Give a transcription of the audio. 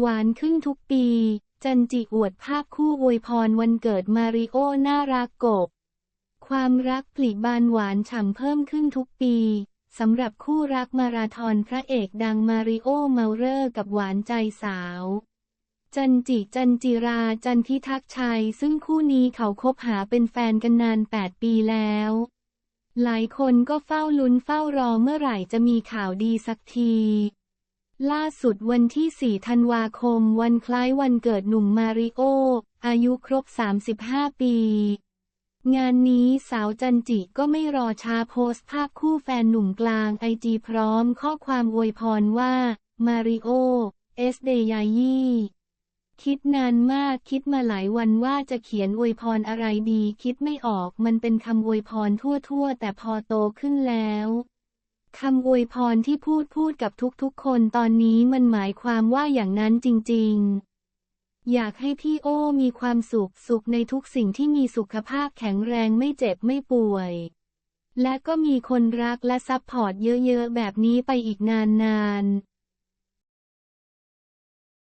หวานขึ้นทุกปี จันจิอวดภาพคู่อวยพรวันเกิดมาริโอน่ารักกบ ความรักปลีบานหวานฉ่ำเพิ่มขึ้นทุกปีสำหรับคู่รักมาราธอนพระเอกดังมาริโอเมาเรอร์กับหวานใจสาว จันจิจันจิราจันพิทักษ์ชัย ซึ่งคู่นี้เขาคบหาเป็นแฟนกันนาน 8 ปีแล้ว หลายคนก็เฝ้าลุ้นเฝ้ารอเมื่อไหร่จะมีข่าวดีสักที ล่าสุดวันที่ 4 ธันวาคม วันคล้ายวันเกิดหนุ่มมาริโอ อายุครบ 35 ปี งานนี้สาวจันจิก็ไม่รอช้าโพสต์ภาพคู่แฟนหนุ่มกลางไอจีพร้อมข้อความอวยพรว่า มาริโอ เอสเดยายี่คิดนานมากคิดมาหลายวันว่าจะเขียนอวยพรอะไรดี คิดไม่ออกมันเป็นคำอวยพรทั่วๆ แต่พอโตขึ้นแล้วำอวยพรที่พูดพูดกับทุกๆคนตอนนี้มันหมายความว่าอย่างนั้นจริง ๆ อยากให้พี่โอมีความสุขสุขในทุกสิ่งที่มีสุขภาพแข็งแรงไม่เจ็บไม่ป่วย และก็มีคนรักและซัพพอร์ตเยอะๆ แบบนี้ไปอีกนานๆ